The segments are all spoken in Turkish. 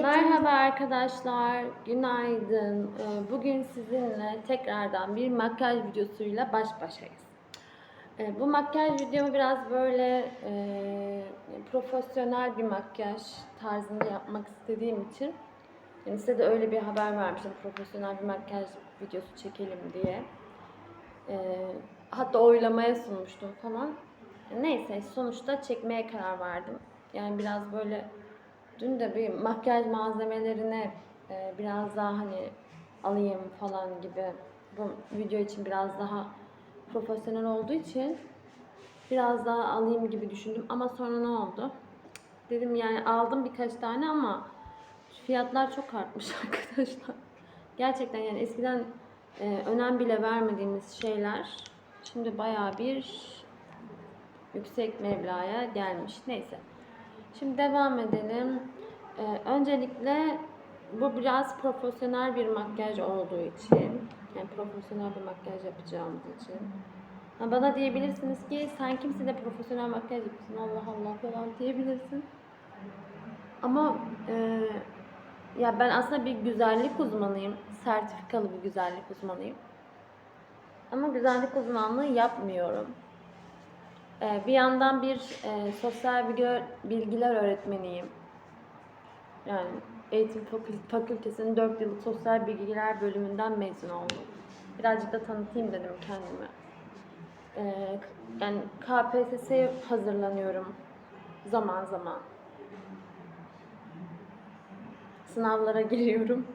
Merhaba arkadaşlar, günaydın. Ee, Bugün sizinle tekrardan bir makyaj videosuyla baş başayız. Ee, Bu makyaj videomu biraz böyle e, profesyonel bir makyaj tarzında yapmak istediğim için yani size de öyle bir haber vermiştim profesyonel bir makyaj videosu çekelim diye. Ee, hatta oylamaya sunmuştum falan. Neyse sonuçta çekmeye karar verdim. Yani biraz böyle Dün de bir makyaj malzemelerini e, biraz daha hani alayım falan gibi bu video için biraz daha profesyonel olduğu için biraz daha alayım gibi düşündüm ama sonra ne oldu? Dedim yani aldım birkaç tane ama fiyatlar çok artmış arkadaşlar. Gerçekten yani eskiden e, önem bile vermediğimiz şeyler şimdi bayağı bir yüksek meblağa gelmiş. Neyse. Şimdi devam edelim. Ee, öncelikle bu biraz profesyonel bir makyaj olduğu için, yani profesyonel bir makyaj yapacağımız için. Ha, bana diyebilirsiniz ki sen kimse de profesyonel makyaj yapıyorsun Allah Allah falan diyebilirsin. Ama e, ya ben aslında bir güzellik uzmanıyım. Sertifikalı bir güzellik uzmanıyım. Ama güzellik uzmanlığı yapmıyorum. Ee, bir yandan bir e, sosyal bilgiler, öğretmeniyim. Yani eğitim fakül- fakültesinin 4 yıllık sosyal bilgiler bölümünden mezun oldum. Birazcık da tanıtayım dedim kendimi. Ee, yani KPSS'ye hazırlanıyorum zaman zaman. Sınavlara giriyorum.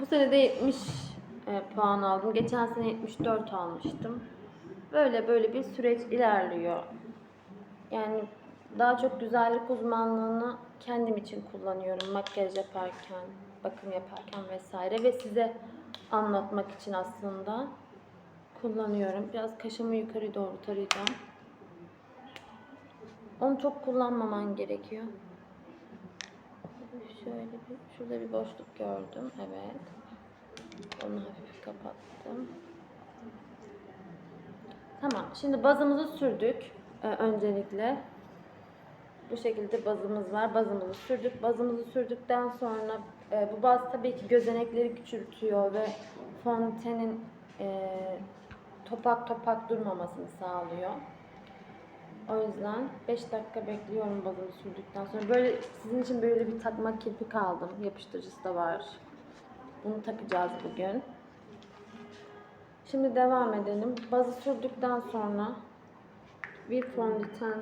Bu sene de 70 e, puan aldım. Geçen sene 74 almıştım. Böyle böyle bir süreç ilerliyor. Yani daha çok güzellik uzmanlığını kendim için kullanıyorum. Makyaj yaparken, bakım yaparken vesaire ve size anlatmak için aslında kullanıyorum. Biraz kaşımı yukarı doğru tarayacağım. Onu çok kullanmaman gerekiyor. Şöyle bir, şurada bir boşluk gördüm. Evet. Onu hafif kapattım. Tamam. Şimdi bazımızı sürdük. Ee, öncelikle. Bu şekilde bazımız var. Bazımızı sürdük. Bazımızı sürdükten sonra e, bu baz tabii ki gözenekleri küçültüyor ve fontenin e, topak topak durmamasını sağlıyor. O yüzden 5 dakika bekliyorum bazımı sürdükten sonra. Böyle sizin için böyle bir takma kirpik aldım. Yapıştırıcısı da var. Bunu takacağız bugün. Şimdi devam edelim. Bazı sürdükten sonra bir fondöten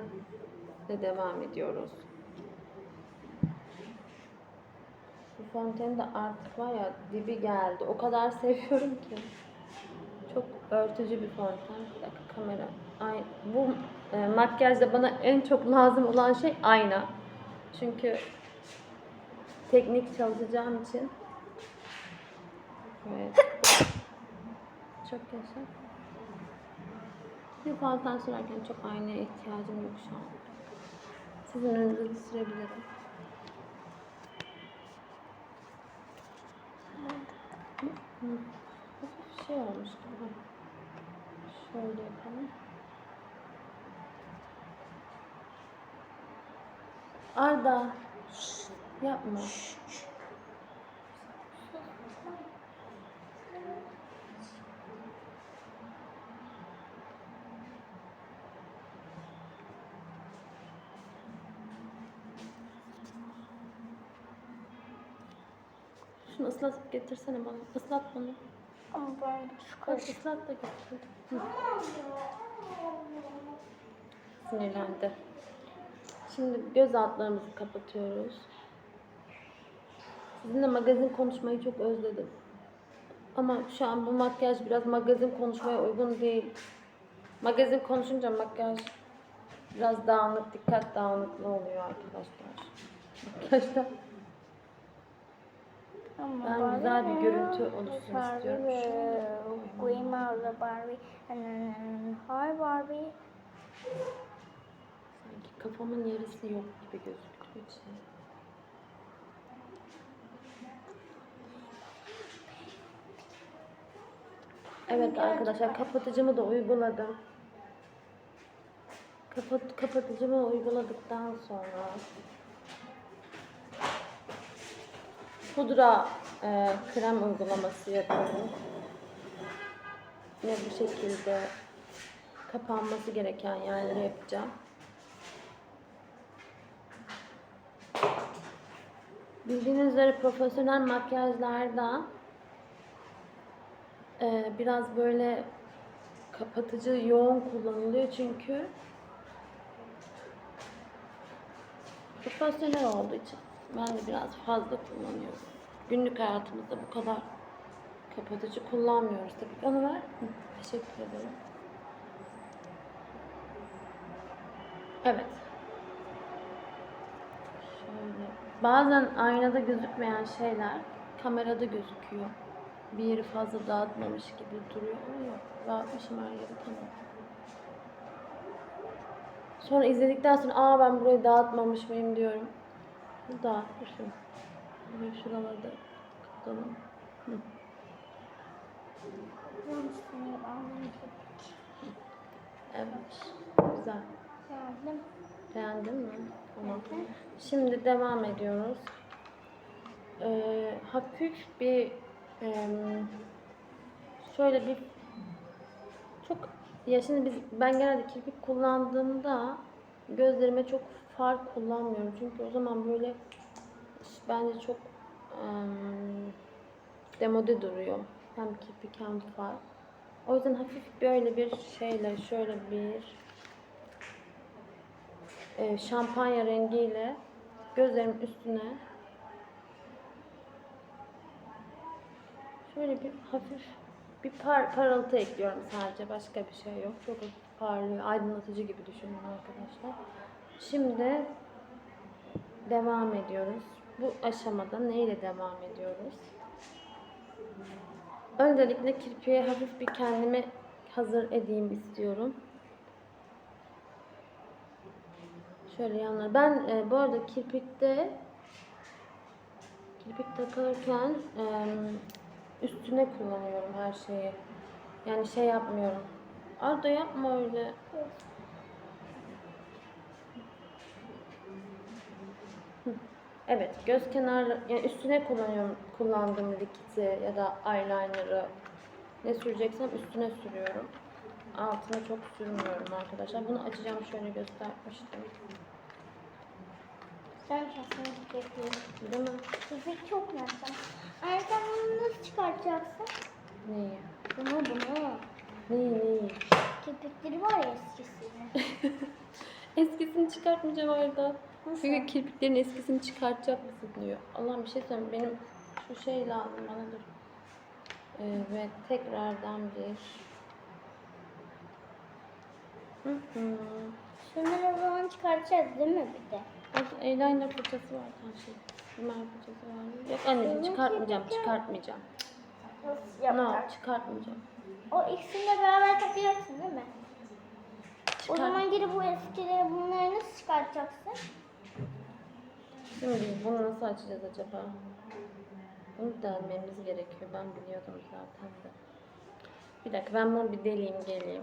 ile devam ediyoruz. Bu fonten de artık var ya dibi geldi. O kadar seviyorum ki. Çok örtücü bir fonten. Bir dakika kamera. Ay, bu e, makyajda bana en çok lazım olan şey ayna. Çünkü teknik çalışacağım için. Evet. Çok yaşa. Bir fonten sürerken çok aynaya ihtiyacım yok şu an. Sizin önünüze de sürebilirim. Hafif şey olmuş gibi. Şöyle yapalım. Arda. Yapma. Şunu ıslatıp getirsene bana. Islat bana. Ama ben Bak ıslat da getir. Hı. Sinirlendi. Şimdi göz altlarımızı kapatıyoruz. Sizinle magazin konuşmayı çok özledim. Ama şu an bu makyaj biraz magazin konuşmaya uygun değil. Magazin konuşunca makyaj biraz dağınık, dikkat dağınıklığı oluyor arkadaşlar. Makyajda Ben güzel bir görüntü oluşsun istiyorum. Queen Mother Barbie. Hi Barbie. sanki kafamın yarısı yok gibi gözüktüğü için. Evet arkadaşlar kapatıcımı da uyguladım. Kapat, kapatıcımı uyguladıktan sonra pudra e, krem uygulaması yapıyorum. Yine bu şekilde kapanması gereken yerleri yapacağım. Bildiğiniz üzere profesyonel makyajlarda e, biraz böyle kapatıcı yoğun kullanılıyor çünkü profesyonel olduğu için ben de biraz fazla kullanıyorum. Günlük hayatımızda bu kadar kapatıcı kullanmıyoruz tabii ki. Onu Teşekkür ederim. Evet. Şöyle. Bazen aynada gözükmeyen şeyler kamerada gözüküyor. Bir yeri fazla dağıtmamış gibi duruyor ama yok. Dağıtmışım her yeri tamam. Sonra izledikten sonra aa ben burayı dağıtmamış mıyım diyorum. Dağıtmışım. Böyle şuralarda kapatalım. Hı. Evet. Güzel. Geldim. Beğendin mi? Tamam. Şimdi devam ediyoruz. Ee, hafif bir em, şöyle bir çok ya şimdi biz ben genelde kirpik kullandığımda gözlerime çok far kullanmıyorum çünkü o zaman böyle bence çok em, demode duruyor hem kirpik hem far. O yüzden hafif böyle bir şeyle şöyle bir e, şampanya rengiyle gözlerimin üstüne şöyle bir hafif bir par parıltı ekliyorum sadece başka bir şey yok. Çok parlıyor. Aydınlatıcı gibi düşünün arkadaşlar. Şimdi devam ediyoruz. Bu aşamada neyle devam ediyoruz? Öncelikle kirpiğe hafif bir kendimi hazır edeyim istiyorum. Şöyle yanlar. Ben e, bu arada kirpikte kirpik takarken e, üstüne kullanıyorum her şeyi. Yani şey yapmıyorum. Arda yapma öyle. Hı. Evet, göz kenarı yani üstüne kullanıyorum kullandığım likiti ya da eyeliner'ı ne süreceksem üstüne sürüyorum. Altına çok sürmüyorum arkadaşlar. Bunu açacağım şöyle göstermiştim. Sen şaşırın kirpiği. Değil mi? Kirpik çok yapacağım. Ay sen bunu nasıl çıkartacaksın? Neyi? Bunu bunu. Neyi neyi? Kirpikleri var ya eskisini. Eskisini çıkartmayacağım Arda. Nasıl? Çünkü kirpiklerin eskisini çıkartacak mısın diyor. Allah'ım bir şey söyleyeyim. Benim şu şey lazım bana dur. Ee, ve tekrardan bir. Hı hı. Şunları o zaman çıkartacağız değil mi bir de? Eyeliner fırçası var her şey. Rimel fırçası var. Yok anneciğim çıkartmayacağım, çıkartmayacağım. Nasıl No, yapacağız? çıkartmayacağım. O ikisini de beraber takacaksın değil mi? O Çıkar. zaman geri bu eskileri bunları nasıl çıkartacaksın? Şimdi bunu nasıl açacağız acaba? Bunu delmemiz gerekiyor. Ben biliyordum zaten de. Bir dakika ben bunu bir deleyim geleyim.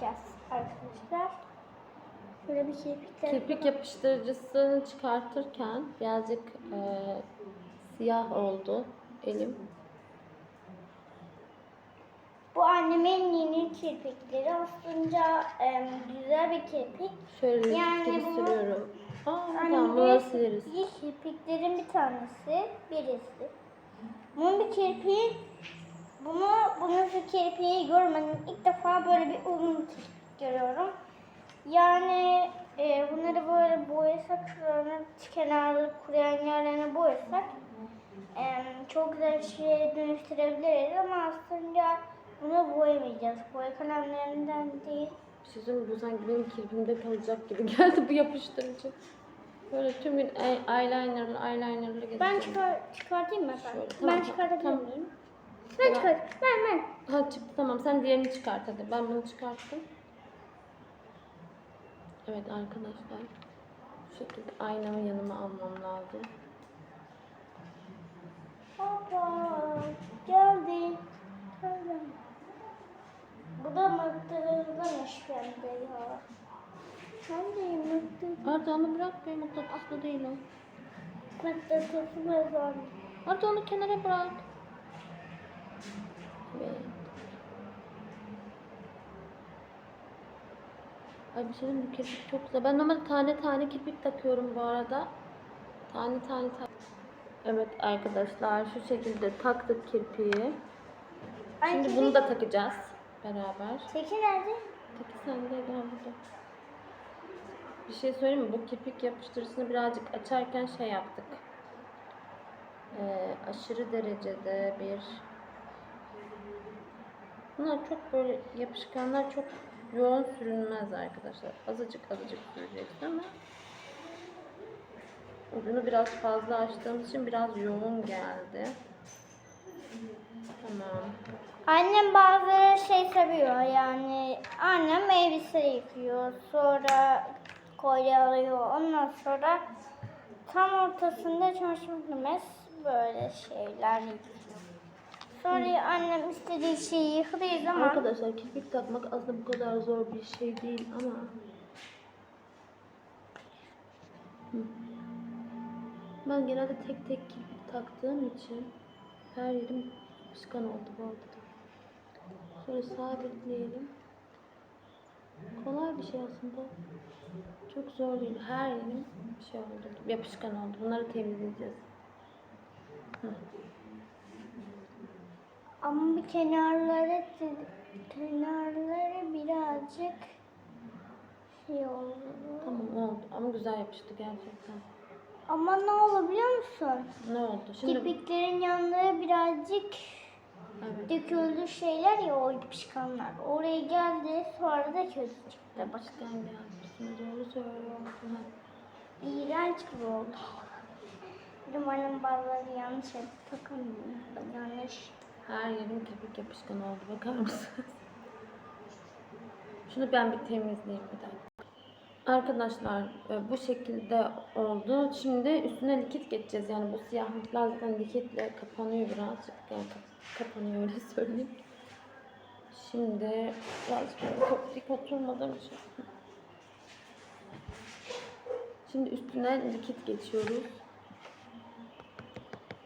Gel arkadaşlar. Şöyle bir kirpikler. Kirpik yapıştırıcısını çıkartırken birazcık e, siyah oldu elim. Bu annemin yeni kirpikleri. Aslında em, güzel bir kirpik. Şöyle Yani bunu- sürüyorum. Aa, Annemin tamam bunu sileriz. iyi kirpiklerin bir tanesi. Birisi. Bunun bir kirpiği bunu bunun bir kirpiği görmedim. İlk defa böyle bir uzun kirpik görüyorum. Yani e, bunları böyle boyasak şuralarını kenarları kuruyan yerlerine boyasak e, çok güzel bir şeye dönüştürebiliriz ama aslında bunu boyamayacağız. Boya kalemlerinden değil. Mi? Bu sanki benim kirpimde kalacak gibi geldi bu yapıştırıcı. Böyle tüm gün ey- eyelinerlı eyelinerlı gezeceğim. Ben çıkar, çıkartayım mı efendim? Şöyle, tamam, ben çıkartabilir tamam. miyim? Ben çıkart. Ben ben. Ha çıktı tamam sen diğerini çıkart hadi. Ben bunu çıkarttım. Evet arkadaşlar. Şu şekilde aynamı yanıma almam lazım. Hoppa. Geldi. Geldi. Bu da mıknatıslanmış bende ya. Hem de mıknatıs. Arda onu bırak be mutlu değil o. Mıknatısı ve zor. Hadi onu kenara bırak. Evet. Ay bir şey diyeyim mi? Bu kirpik çok güzel. Ben normalde tane tane kirpik takıyorum bu arada. Tane tane tak. Evet arkadaşlar şu şekilde taktık kirpiği. Şimdi bunu da takacağız beraber. Teki nerede? Peki sen de gel burada. Bir şey söyleyeyim mi? Bu kirpik yapıştırıcısını birazcık açarken şey yaptık. Ee, aşırı derecede bir... Bunlar çok böyle yapışkanlar çok yoğun sürünmez arkadaşlar. Azıcık azıcık süreceksin ama ucunu biraz fazla açtığımız için biraz yoğun geldi. Tamam. Annem bazıları şey seviyor yani annem elbise yıkıyor sonra kolye alıyor ondan sonra tam ortasında çamaşır makinesi böyle şeyler yıkıyor. Sonra annem istediği şeyi yıkadığı zaman Arkadaşlar kirpik takmak aslında bu kadar zor bir şey değil ama ben genelde tek tek kirpik taktığım için her yerim yapışkan oldu bu arada. Şöyle sabitleyelim. Kolay bir şey aslında. Çok zor değil. Her yerim şey oldu. Yapışkan oldu. Bunları temizleyeceğiz. Hı. ama bir kenarları kenarları birazcık şey oldu. Tamam oldu ama güzel yapıştı gerçekten. Ama ne oldu biliyor musun? Ne oldu? Şimdi Kirpiklerin yanları birazcık evet. döküldü şeyler ya o yapışkanlar. Oraya geldi sonra da kötü çıktı. Başkan gelmişsin. Doğru söylüyorsun. iğrenç gibi oldu. Annem bazıları yanlış. Takım yanlış. Her yerim köpük yapışkan oldu. Bakar mısınız? Şunu ben bir temizleyeyim bir dakika. Arkadaşlar e, bu şekilde oldu. Şimdi üstüne likit geçeceğiz. Yani bu siyahlıklar zaten likitle kapanıyor birazcık. Yani kap- kapanıyor öyle söyleyeyim. Şimdi birazcık oturmadığım için. Şimdi üstüne likit geçiyoruz.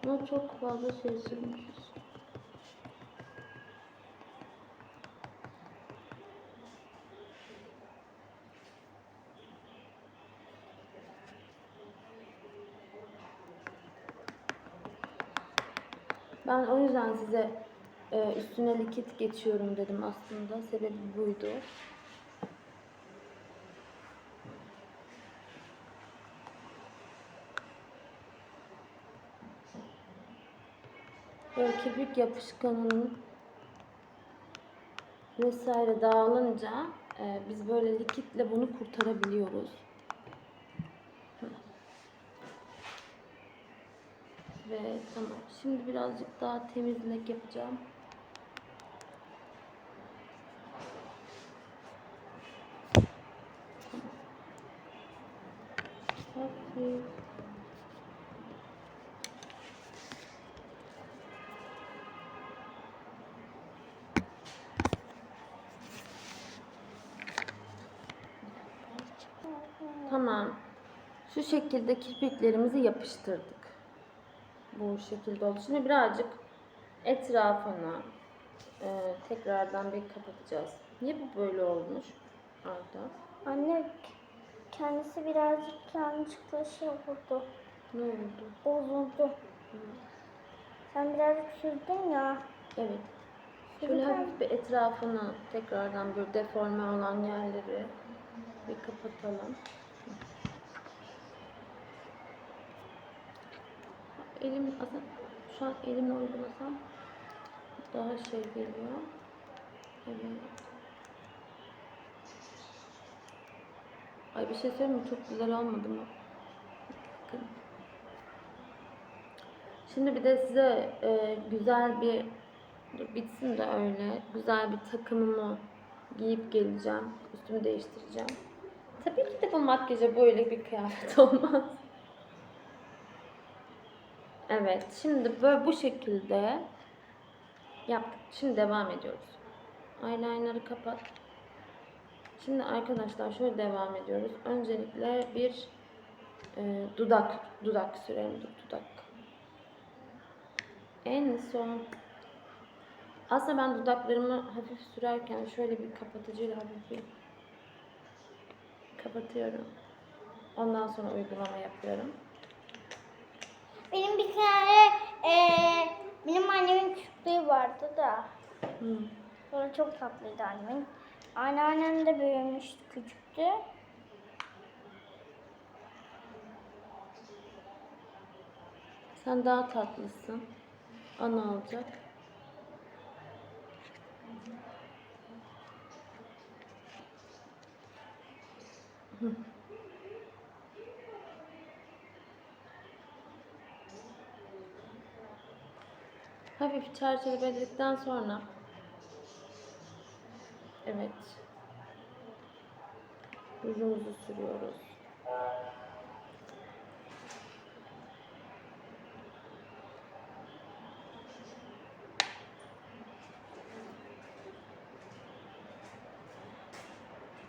Ama çok fazla şey sürmüşüz. Ben o yüzden size e, üstüne likit geçiyorum dedim aslında. Sebebi buydu. Böyle kirpik yapışkanının vesaire dağılınca e, biz böyle likitle bunu kurtarabiliyoruz. Ve tamam. Şimdi birazcık daha temizlik yapacağım. Tamam. Şu şekilde kirpiklerimizi yapıştırdık. Bu şekilde oldu. Şimdi birazcık etrafına e, tekrardan bir kapatacağız. Niye bu böyle olmuş Arda? Anne kendisi birazcık yanlışlıkla şey oldu. Ne oldu? Bozuldu. Sen birazcık sürdün ya. Evet. Şöyle hafif bir etrafını tekrardan böyle deforme olan yerleri bir kapatalım. Elim aslında şu an elimle uygulasam daha şey geliyor. Evet. Ay bir şey söyleyeyim mi? Çok güzel olmadı mı? Bakın. Şimdi bir de size e, güzel bir bitsin de öyle güzel bir takımımı giyip geleceğim. Üstümü değiştireceğim. Tabii ki de bu makyaja böyle bir kıyafet olmaz. Evet, şimdi böyle bu şekilde yaptık. Şimdi devam ediyoruz. Eyeliner'ı kapat. Şimdi arkadaşlar şöyle devam ediyoruz. Öncelikle bir e, dudak dudak sürelim dudak. En son aslında ben dudaklarımı hafif sürerken şöyle bir kapatıcıyla hafif bir kapatıyorum. Ondan sonra uygulama yapıyorum. Benim bir tane eee benim annemin küçüklüğü vardı da. Hı. Böyle çok tatlıydı annemin. Anneannem de büyümüştü küçüktü. Sen daha tatlısın. Ana olacak. Hı. Hafif çerçeveledikten sonra Evet. Rujumuzu sürüyoruz.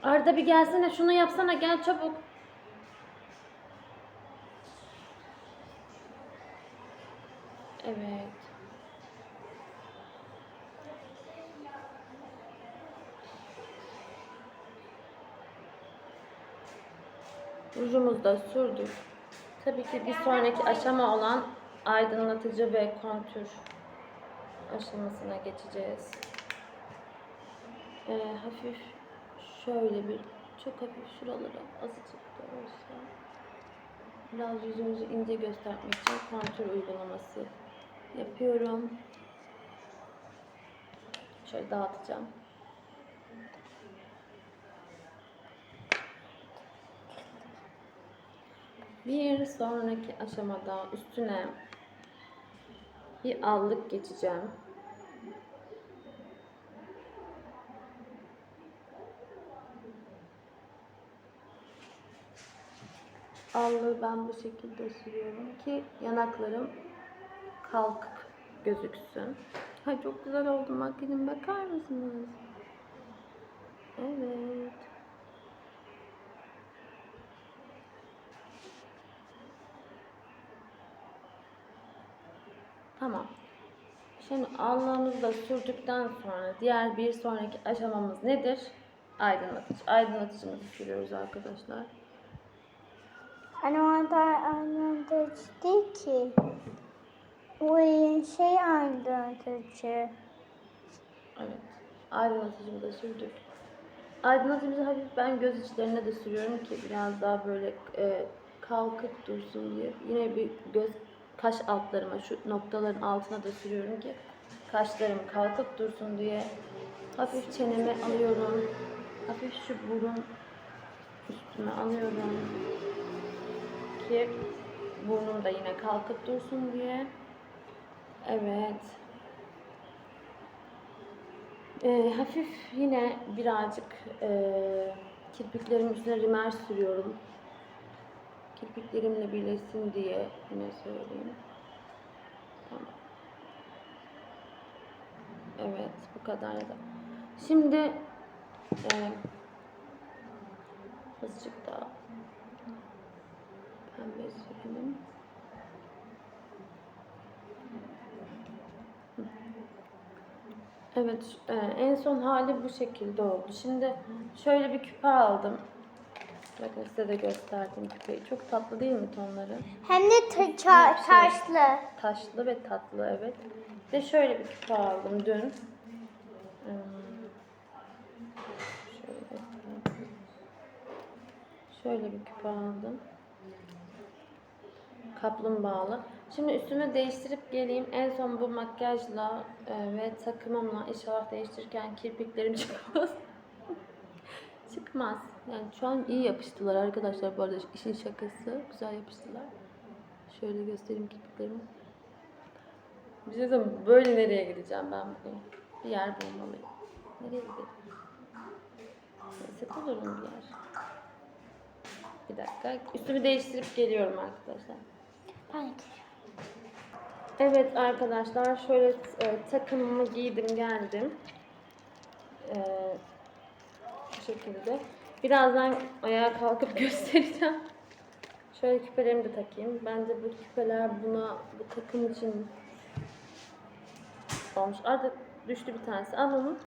Arda bir gelsene şunu yapsana gel çabuk. Evet. Rujumuzu da sürdük. Tabii ki bir sonraki aşama olan aydınlatıcı ve kontür aşamasına geçeceğiz. Ee, hafif şöyle bir çok hafif şuralara azıcık da olsa biraz yüzümüzü ince göstermek için kontür uygulaması yapıyorum. Şöyle dağıtacağım. Bir sonraki aşamada üstüne bir allık geçeceğim. Allığı ben bu şekilde sürüyorum ki yanaklarım kalkıp gözüksün. Ha çok güzel oldu makyajım bakar mısınız? Evet. Tamam. Şimdi allığımızı da sürdükten sonra diğer bir sonraki aşamamız nedir? Aydınlatıcı. Aydınlatıcımızı sürüyoruz arkadaşlar. Hani orada aydınlatıcı değil ki. O şey aydınlatıcı. Evet. Aydınlatıcımı da sürdük. Aydınlatıcımızı hafif ben göz içlerine de sürüyorum ki biraz daha böyle e, kalkıp dursun diye. Yine bir göz kaş altlarıma şu noktaların altına da sürüyorum ki kaşlarım kalkıp dursun diye. Hafif çeneme alıyorum. Hafif şu burun üstüme alıyorum ki burnum da yine kalkıp dursun diye. Evet. Ee, hafif yine birazcık e, kirpiklerimin üstüne rimel sürüyorum. Kirpiklerimle birleşsin diye yine söyleyeyim. Tamam. Evet bu kadar da. Şimdi e, azıcık daha pembe sürelim. Evet, e, en son hali bu şekilde oldu. Şimdi şöyle bir küpe aldım. Bakın size de gösterdim küpeyi. Çok tatlı değil mi tonları? Hem de ta- ça- Şey. taşlı. Taşlı ve tatlı evet. Bir de şöyle bir küpe aldım dün. Hmm. Şöyle göstereyim. Şöyle bir küpe aldım. Kaplumbağalı. Şimdi üstümü değiştirip geleyim. En son bu makyajla e, ve takımımla inşallah değiştirirken kirpiklerim çıkmaz. Çıkmaz. Yani şu an iyi yapıştılar arkadaşlar bu arada işin şakası. Güzel yapıştılar. Şöyle göstereyim kirpiklerimi. Bir şey söyleyeyim? Böyle nereye gideceğim ben bugün? Bir yer bulmalıyım. Nereye gidelim? Neyse bulurum bir yer. Bir dakika. Üstümü değiştirip geliyorum arkadaşlar. Ben de. Evet arkadaşlar şöyle e, takımımı giydim geldim. E, bu şekilde. Birazdan ayağa kalkıp göstereceğim. Şöyle küpelerimi de takayım. Bence bu küpeler buna bu takım için olmuş. Arada düştü bir tanesi. Al onu.